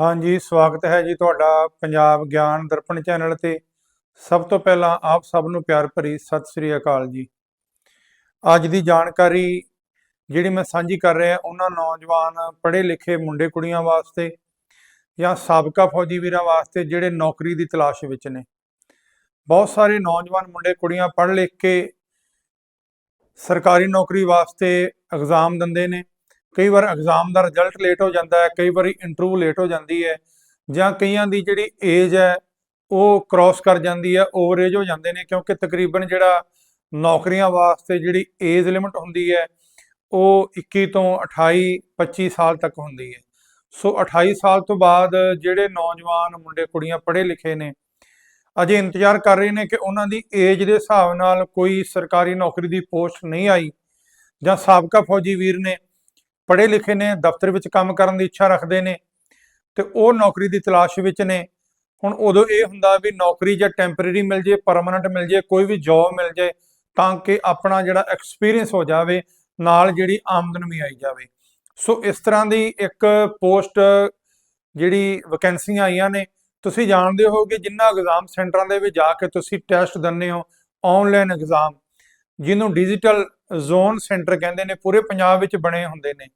ਹਾਂਜੀ, ਸਵਾਗਤ ਹੈ ਜੀ ਤੁਹਾਡਾ ਪੰਜਾਬ ਗਿਆਨ ਦਰਪਣ ਚੈਨਲ ਤੇ। ਸਭ ਤੋਂ ਪਹਿਲਾਂ ਆਪ ਸਭ ਨੂੰ ਪਿਆਰ ਭਰੀ ਸਤਿ ਸ੍ਰੀ ਅਕਾਲ ਜੀ। ਅੱਜ ਦੀ ਜਾਣਕਾਰੀ ਜਿਹੜੀ ਮੈਂ ਸਾਂਝੀ ਕਰ ਰਿਹਾ, ਉਹਨਾਂ ਨੌਜਵਾਨ ਪੜ੍ਹੇ ਲਿਖੇ ਮੁੰਡੇ ਕੁੜੀਆਂ ਵਾਸਤੇ ਜਾਂ ਸਾਬਕਾ ਫੌਜੀ ਵੀਰਾਂ ਵਾਸਤੇ ਜਿਹੜੇ ਨੌਕਰੀ ਦੀ ਤਲਾਸ਼ ਵਿੱਚ ਨੇ। ਬਹੁਤ ਸਾਰੇ ਨੌਜਵਾਨ ਮੁੰਡੇ ਕੁੜੀਆਂ ਪੜ੍ਹ ਲਿਖ ਕੇ ਸਰਕਾਰੀ ਨੌਕਰੀ ਵਾਸਤੇ ਐਗਜ਼ਾਮ ਦਿੰਦੇ ਨੇ। ਕਈ ਵਾਰ ਐਗਜ਼ਾਮ ਦਾ ਰਿਜ਼ਲਟ ਲੇਟ ਹੋ ਜਾਂਦਾ ਹੈ, ਕਈ ਵਾਰੀ ਇੰਟਰਵਿਊ ਲੇਟ ਹੋ ਜਾਂਦੀ ਹੈ ਜਾਂ ਕਈਆਂ ਦੀ ਜਿਹੜੀ ਏਜ ਹੈ ਉਹ ਕ੍ਰਾਸ ਕਰ ਜਾਂਦੀ ਹੈ ਓਵਰ ਏਜ ਹੋ ਜਾਂਦੇ ਨੇ ਕਿਉਂਕਿ ਤਕਰੀਬਨ ਜਿਹੜਾ ਨੌਕਰੀਆਂ ਵਾਸਤੇ ਜਿਹੜੀ ਏਜ ਲਿਮਟ ਹੁੰਦੀ ਹੈ ਉਹ 21 ਤੋਂ 28 25 ਸਾਲ ਤੱਕ ਹੁੰਦੀ ਹੈ। ਸੋ 28 ਸਾਲ ਤੋਂ ਬਾਅਦ ਜਿਹੜੇ ਨੌਜਵਾਨ ਮੁੰਡੇ, ਕੁੜੀਆਂ ਪੜ੍ਹੇ ਲਿਖੇ ਨੇ, ਅਜੇ ਇੰਤਜ਼ਾਰ ਕਰ ਰਹੇ ਨੇ ਕਿ ਉਹਨਾਂ ਦੀ ਏਜ ਦੇ ਹਿਸਾਬ ਨਾਲ ਕੋਈ ਸਰਕਾਰੀ ਨੌਕਰੀ ਦੀ ਪੋਸਟ ਨਹੀਂ ਆਈ ਜਾਂ ਸਾਬਕਾ ਫੌਜੀ ਵੀਰ ਨੇ ਪੜ੍ਹੇ ਲਿਖੇ ਨੇ, ਦਫ਼ਤਰ ਵਿੱਚ ਕੰਮ ਕਰਨ ਦੀ ਇੱਛਾ ਰੱਖਦੇ ਨੇ ਤੇ ਉਹ ਨੌਕਰੀ ਦੀ ਤਲਾਸ਼ ਵਿੱਚ ਨੇ। ਹੁਣ ਉਦੋਂ ਇਹ ਹੁੰਦਾ ਵੀ ਨੌਕਰੀ ਜਾਂ ਟੈਂਪਰੇਰੀ ਮਿਲ ਜੇ ਪਰਮਨੈਂਟ ਮਿਲ ਜੇ ਕੋਈ ਵੀ ਜੌਬ ਮਿਲ ਜੇ ਤਾਂ ਕਿ ਆਪਣਾ ਜਿਹੜਾ ਐਕਸਪੀਰੀਅੰਸ ਹੋ ਜਾਵੇ, ਨਾਲ ਜਿਹੜੀ ਆਮਦਨ ਵੀ ਆਈ ਜਾਵੇ। ਸੋ ਇਸ ਤਰ੍ਹਾਂ ਦੀ ਇੱਕ ਪੋਸਟ ਜਿਹੜੀ ਵੈਕੈਂਸੀਆਂ ਆਈਆਂ ਨੇ, ਤੁਸੀਂ ਜਾਣਦੇ ਹੋ ਕਿ ਜਿੰਨਾ ਐਗਜ਼ਾਮ ਸੈਂਟਰਾਂ ਦੇ ਵਿੱਚ ਜਾ ਕੇ ਤੁਸੀਂ ਟੈਸਟ ਦਿੰਦੇ ਹੋ ਆਨਲਾਈਨ ਐਗਜ਼ਾਮ ਜਿਹਨੂੰ ਡਿਜੀਟਲ ਜ਼ੋਨ ਸੈਂਟਰ ਕਹਿੰਦੇ ਨੇ, ਪੂਰੇ ਪੰਜਾਬ ਵਿੱਚ ਬਣੇ ਹੁੰਦੇ ਨੇ।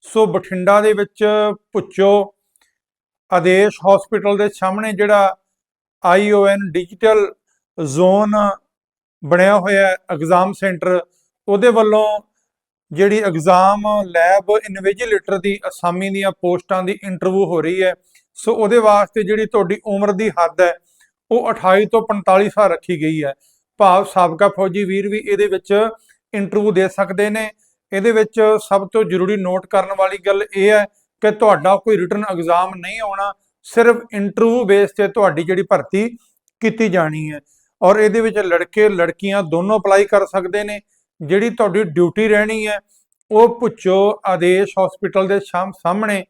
ਸੋ ਬਠਿੰਡਾ ਦੇ ਵਿੱਚ ਪੁੱਛੋ, ਆਦੇਸ਼ ਹਸਪੀਟਲ ਦੇ ਸਾਹਮਣੇ ਜਿਹੜਾ ਆਈਓਐਨ ਡਿਜੀਟਲ ਜ਼ੋਨ ਬਣਿਆ ਹੋਇਆ ਹੈ ਐਗਜ਼ਾਮ ਸੈਂਟਰ ਉਹਦੇ ਵੱਲੋਂ ਜਿਹੜੀ ਐਗਜ਼ਾਮ ਲੈਬ ਇਨਵੀਜੀਲੇਟਰ ਦੀ ਅਸਾਮੀ ਦੀਆਂ ਪੋਸਟਾਂ ਦੀ ਇੰਟਰਵਿਊ ਹੋ ਰਹੀ ਹੈ। ਸੋ ਉਹਦੇ ਵਾਸਤੇ ਜਿਹੜੀ ਤੁਹਾਡੀ ਉਮਰ ਦੀ ਹੱਦ ਹੈ, ਉਹ 28 ਤੋਂ 45 ਸਾਲ ਰੱਖੀ ਗਈ ਹੈ। ਭਾਵ ਸਾਬਕਾ ਫੌਜੀ ਵੀਰ ਵੀ ਇਹਦੇ ਵਿੱਚ ਇੰਟਰਵਿਊ ਦੇ ਸਕਦੇ ਨੇ। ਇਹਦੇ ਵਿੱਚ ਸਭ ਤੋਂ ਜ਼ਰੂਰੀ ਨੋਟ ਕਰਨ ਵਾਲੀ ਗੱਲ ਇਹ ਹੈ ਕਿ ਤੁਹਾਡਾ ਕੋਈ ਰਿਟਰਨ ਐਗਜ਼ਾਮ ਨਹੀਂ ਆਉਣਾ, ਸਿਰਫ ਇੰਟਰਵਿਊ ਬੇਸ ਤੇ ਤੁਹਾਡੀ ਜਿਹੜੀ ਭਰਤੀ ਕੀਤੀ ਜਾਣੀ ਹੈ। ਔਰ ਇਹਦੇ ਵਿੱਚ ਲੜਕੇ, ਲੜਕੀਆਂ ਦੋਨੋਂ ਅਪਲਾਈ ਕਰ ਸਕਦੇ ਨੇ। ਜਿਹੜੀ ਤੁਹਾਡੀ ਡਿਊਟੀ ਰਹਿਣੀ ਹੈ, ਉਹ ਪੁੱਛੋ ਆਦੇਸ਼ ਹਸਪੀਟਲ ਦੇ ਸਾਹਮ- ਸਾਹਮਣੇ।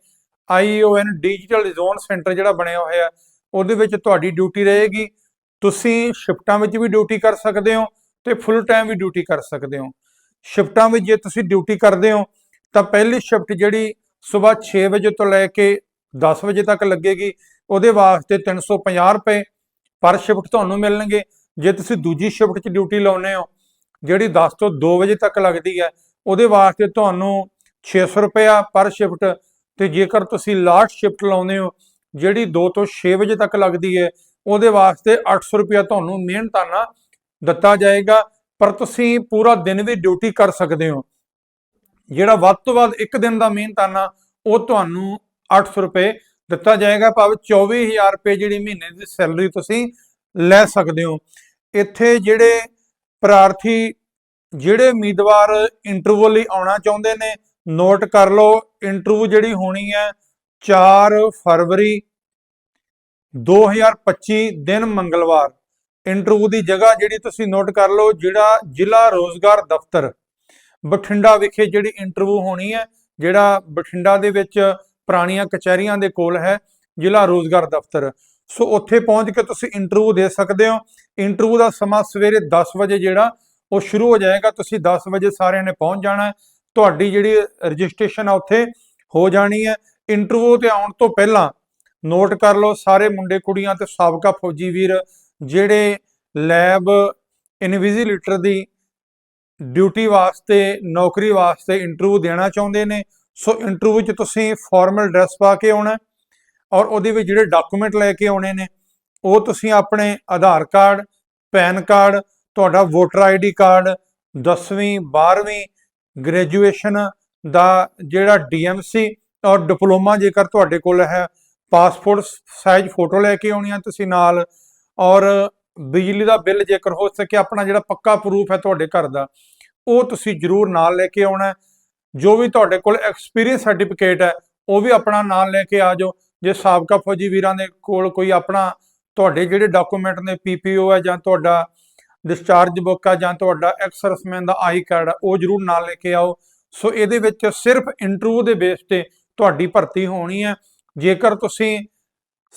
ਆਈਓਐਨ ਡਿਜੀਟਲ ਜ਼ੋਨ ਸੈਂਟਰ ਜਿਹੜਾ ਬਣਿਆ ਹੋਇਆ, ਉਹਦੇ ਵਿੱਚ ਤੁਹਾਡੀ ਡਿਊਟੀ ਰਹੇਗੀ। ਤੁਸੀਂ ਸ਼ਿਫਟਾਂ ਵਿੱਚ ਵੀ ਡਿਊਟੀ ਕਰ ਸਕਦੇ ਹੋ। ਤੇ ਫੁੱਲ ਟਾਈਮ ਵੀ ਡਿਊਟੀ ਕਰ ਸਕਦੇ ਹੋ। ਸ਼ਿਫਟਾਂ ਵਿੱਚ ਜੇ ਤੁਸੀਂ ਡਿਊਟੀ ਕਰਦੇ ਹੋ, ਤਾਂ ਪਹਿਲੀ ਸ਼ਿਫਟ ਜਿਹੜੀ ਸਵੇਰ 6 ਵਜੇ ਤੋਂ ਲੈ ਕੇ 10 ਵਜੇ ਤੱਕ ਲੱਗੇਗੀ, ਉਹਦੇ ਵਾਸਤੇ 350 ਰੁਪਏ ਪਰ ਸ਼ਿਫਟ ਤੁਹਾਨੂੰ ਮਿਲਣਗੇ। ਜੇ ਤੁਸੀਂ ਦੂਜੀ ਸ਼ਿਫਟ 'ਚ ਡਿਊਟੀ ਲਾਉਨੇ ਹੋ, ਜਿਹੜੀ 10 ਤੋਂ 2 ਵਜੇ ਤੱਕ ਲੱਗਦੀ ਹੈ, ਉਹਦੇ ਵਾਸਤੇ ਤੁਹਾਨੂੰ 600 ਰੁਪਇਆ ਪਰ ਸ਼ਿਫਟ ਤੇ ਜੇਕਰ ਤੁਸੀਂ ਲਾਸਟ ਸ਼ਿਫਟ ਲਾਉਂਦੇ ਹੋ, ਜਿਹੜੀ 2 ਤੋਂ 6 ਵਜੇ ਤੱਕ ਲੱਗਦੀ ਹੈ, ਉਹਦੇ ਵਾਸਤੇ 800 ਰੁਪਇਆ ਤੁਹਾਨੂੰ ਮਿਹਨਤਾਨਾ ਦਿੱਤਾ ਜਾਏਗਾ, ਪਰ ਤੁਸੀਂ ਪੂਰਾ ਦਿਨ ਵੀ ਡਿਊਟੀ ਕਰ ਸਕਦੇ ਹੋ। ਜਿਹੜਾ ਵੱਧ ਤੋਂ ਵੱਧ ਇੱਕ ਦਿਨ ਦਾ ਮਿਹਨਤਾਨਾ, ਉਹ ਤੁਹਾਨੂੰ 800 ਰੁਪਏ ਦਿੱਤਾ ਜਾਏਗਾ, ਭਾਵੇਂ 24000 ਰੁਪਏ ਜਿਹੜੀ ਮਹੀਨੇ ਦੀ ਸੈਲਰੀ ਤੁਸੀਂ ਲੈ ਸਕਦੇ ਹੋ। ਇੱਥੇ ਜਿਹੜੇ ਪ੍ਰਾਰਥੀ, ਜਿਹੜੇ ਉਮੀਦਵਾਰ ਇੰਟਰਵਿਊ ਲਈ ਆਉਣਾ ਚਾਹੁੰਦੇ ਨੇ ਨੋਟ ਕਰ ਲਓ ਇੰਟਰਵਿਊ ਜਿਹੜੀ ਹੋਣੀ ਹੈ 4 ਫਰਵਰੀ 2025 ਦਿਨ ਮੰਗਲਵਾਰ। ਇੰਟਰਵਿਊ ਦੀ ਜਗ੍ਹਾ ਜਿਹੜੀ ਤੁਸੀਂ ਨੋਟ ਕਰ ਲਓ, ਜਿਹੜਾ ਜ਼ਿਲ੍ਹਾ ਰੋਜ਼ਗਾਰ ਦਫ਼ਤਰ ਬਠਿੰਡਾ ਵਿਖੇ ਜਿਹੜੀ ਇੰਟਰਵਿਊ ਹੋਣੀ ਹੈ, ਜਿਹੜਾ ਬਠਿੰਡਾ ਦੇ ਵਿੱਚ ਪੁਰਾਣੀਆਂ ਕਚਹਿਰੀਆਂ ਦੇ ਕੋਲ ਹੈ, ਜ਼ਿਲ੍ਹਾ ਰੋਜ਼ਗਾਰ ਦਫ਼ਤਰ। ਸੋ ਉੱਥੇ ਪਹੁੰਚ ਕੇ ਤੁਸੀਂ ਇੰਟਰਵਿਊ ਦੇ ਸਕਦੇ ਹੋ। ਇੰਟਰਵਿਊ ਦਾ ਸਮਾਂ ਸਵੇਰੇ 10 ਵਜੇ ਜਿਹੜਾ, ਉਹ ਸ਼ੁਰੂ ਹੋ ਜਾਏਗਾ। ਤੁਸੀਂ 10 ਵਜੇ ਸਾਰਿਆਂ ਨੇ ਪਹੁੰਚ ਜਾਣਾ ਤੁਹਾਡੀ ਜਿਹੜੀ ਰਜਿਸਟ੍ਰੇਸ਼ਨ ਆ, ਉੱਥੇ ਹੋ ਜਾਣੀ ਹੈ। ਇੰਟਰਵਿਊ ਤੇ ਆਉਣ ਤੋਂ ਪਹਿਲਾਂ ਨੋਟ ਕਰ ਲਓ, ਸਾਰੇ ਮੁੰਡੇ ਕੁੜੀਆਂ ਤੇ ਸਾਬਕਾ ਫੌਜੀ ਵੀਰ ਜਿਹੜੇ ਲੈਬ ਇਨਵਿਜੀਲੇਟਰ ਦੀ ਡਿਊਟੀ ਵਾਸਤੇ, ਨੌਕਰੀ ਵਾਸਤੇ ਇੰਟਰਵਿਊ ਦੇਣਾ ਚਾਹੁੰਦੇ ਨੇ, ਸੋ ਇੰਟਰਵਿਊ 'ਚ ਤੁਸੀਂ ਫਾਰਮਲ ਡਰੈਸ ਪਾ ਕੇ ਆਉਣਾ ਔਰ ਉਹਦੇ ਵਿੱਚ ਜਿਹੜੇ ਡਾਕੂਮੈਂਟ ਲੈ ਕੇ ਆਉਣੇ ਨੇ, ਉਹ ਤੁਸੀਂ ਆਪਣੇ ਆਧਾਰ ਕਾਰਡ, ਪੈਨ ਕਾਰਡ, ਤੁਹਾਡਾ ਵੋਟਰ ਆਈਡੀ ਕਾਰਡ 10ਵੀਂ 12ਵੀਂ ਗ੍ਰੈਜੂਏਸ਼ਨ ਦਾ ਜਿਹੜਾ ਡੀਐਮਸੀ ਔਰ ਡਿਪਲੋਮਾ ਜੇਕਰ ਤੁਹਾਡੇ ਕੋਲ ਹੈ ਪਾਸਪੋਰਟ ਸਾਈਜ਼ ਫੋਟੋ ਲੈ ਕੇ ਆਉਣੀ ਆ ਤੁਸੀਂ ਨਾਲ ਔਰ ਬਿਜਲੀ ਦਾ ਬਿੱਲ ਜੇਕਰ ਹੋ ਸਕੇ, ਆਪਣਾ ਜਿਹੜਾ ਪੱਕਾ ਪ੍ਰੂਫ ਹੈ ਤੁਹਾਡੇ ਘਰ ਦਾ, ਉਹ ਤੁਸੀਂ ਜ਼ਰੂਰ ਨਾਲ ਲੈ ਕੇ ਆਉਣਾ ਜੋ ਵੀ ਤੁਹਾਡੇ ਕੋਲ ਐਕਸਪੀਰੀਅੰਸ ਸਰਟੀਫਿਕੇਟ ਹੈ, ਉਹ ਵੀ ਆਪਣਾ ਨਾਲ ਲੈ ਕੇ ਆ ਜਾਓ। ਜੇ ਸਾਬਕਾ ਫੌਜੀ ਵੀਰਾਂ ਦੇ ਕੋਲ ਕੋਈ ਆਪਣਾ ਤੁਹਾਡੇ ਜਿਹੜੇ ਡਾਕੂਮੈਂਟ ਨੇ ਪੀਪੀਓ ਹੈ ਜਾਂ ਤੁਹਾਡਾ ਡਿਸਚਾਰਜ ਬੁੱਕ ਆ ਜਾਂ ਤੁਹਾਡਾ ਐਕਸਰਸਮੈਨ ਦਾ ਆਈ ਕਾਰਡ ਆ ਉਹ ਜ਼ਰੂਰ ਨਾਲ ਲੈ ਕੇ ਆਓ। ਸੋ ਇਹਦੇ ਵਿੱਚ ਸਿਰਫ ਇੰਟਰਵਿਊ ਦੇ ਬੇਸ ਤੇ ਤੁਹਾਡੀ ਭਰਤੀ ਹੋਣੀ ਹੈ। ਜੇਕਰ ਤੁਸੀਂ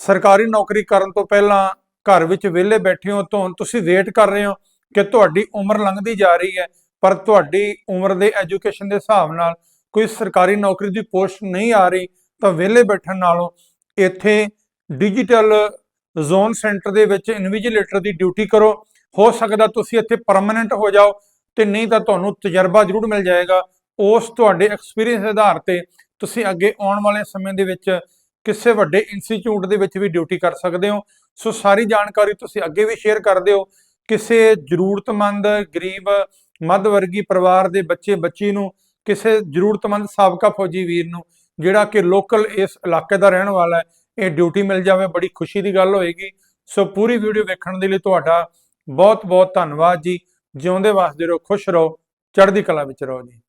ਸਰਕਾਰੀ ਨੌਕਰੀ ਕਰਨ ਤੋਂ ਪਹਿਲਾਂ ਘਰ ਵਿੱਚ ਵਿਹਲੇ ਬੈਠੇ ਹੋ ਤਾਂ ਤੁਸੀਂ ਵੇਟ ਕਰ ਰਹੇ ਹੋ ਕਿ ਤੁਹਾਡੀ ਉਮਰ ਲੰਘਦੀ ਜਾ ਰਹੀ ਹੈ, ਪਰ ਤੁਹਾਡੀ ਉਮਰ ਦੇ ਐਜੂਕੇਸ਼ਨ ਦੇ ਹਿਸਾਬ ਨਾਲ ਕੋਈ ਸਰਕਾਰੀ ਨੌਕਰੀ ਦੀ ਪੋਸਟ ਨਹੀਂ ਆ ਰਹੀ, ਤਾਂ ਵਿਹਲੇ ਬੈਠਣ ਨਾਲੋਂ ਇੱਥੇ ਡਿਜੀਟਲ ਜ਼ੋਨ ਸੈਂਟਰ ਦੇ ਵਿੱਚ ਇਨਵੀਜੀਲੇਟਰ ਦੀ ਡਿਊਟੀ ਕਰੋ। ਹੋ ਸਕਦਾ ਤੁਸੀਂ ਇੱਥੇ ਪਰਮਨੈਂਟ ਹੋ ਜਾਓ ਤੇ ਨਹੀਂ ਤਾਂ ਤੁਹਾਨੂੰ ਤਜਰਬਾ ਜ਼ਰੂਰ ਮਿਲ ਜਾਏਗਾ। ਉਸ ਤੁਹਾਡੇ ਐਕਸਪੀਰੀਅੰਸ ਦੇ ਆਧਾਰ ਤੇ ਤੁਸੀਂ ਅੱਗੇ ਆਉਣ ਵਾਲੇ ਸਮੇਂ ਦੇ ਵਿੱਚ ਕਿਸੇ ਵੱਡੇ ਇੰਸਟੀਚਿਊਟ ਦੇ ਵਿੱਚ ਵੀ ਡਿਊਟੀ ਕਰ ਸਕਦੇ ਹੋ। ਸੋ ਸਾਰੀ ਜਾਣਕਾਰੀ ਤੁਸੀਂ ਅੱਗੇ ਵੀ ਸ਼ੇਅਰ ਕਰ ਦਿਓ ਕਿਸੇ ਜ਼ਰੂਰਤਮੰਦ, ਗਰੀਬ ਮੱਧ ਵਰਗੀ ਪਰਿਵਾਰ ਦੇ ਬੱਚੇ, ਬੱਚੀ ਨੂੰ, ਕਿਸੇ ਜ਼ਰੂਰਤਮੰਦ ਸਾਬਕਾ ਫੌਜੀ ਵੀਰ ਨੂੰ, ਜਿਹੜਾ ਕਿ ਲੋਕਲ ਇਸ ਇਲਾਕੇ ਦਾ ਰਹਿਣ ਵਾਲਾ ਹੈ, ਇਹ ਡਿਊਟੀ ਮਿਲ ਜਾਵੇ, ਬੜੀ ਖੁਸ਼ੀ ਦੀ ਗੱਲ ਹੋਏਗੀ। ਸੋ ਪੂਰੀ ਵੀਡੀਓ ਵੇਖਣ ਦੇ ਲਈ ਤੁਹਾਡਾ ਬਹੁਤ ਬਹੁਤ ਧੰਨਵਾਦ ਜੀ। ਜਿਉਂਦੇ ਵਸਦੇ ਰਹੋ, ਖੁਸ਼ ਰਹੋ, ਚੜ੍ਹਦੀ ਕਲਾ ਵਿੱਚ ਰਹੋ ਜੀ।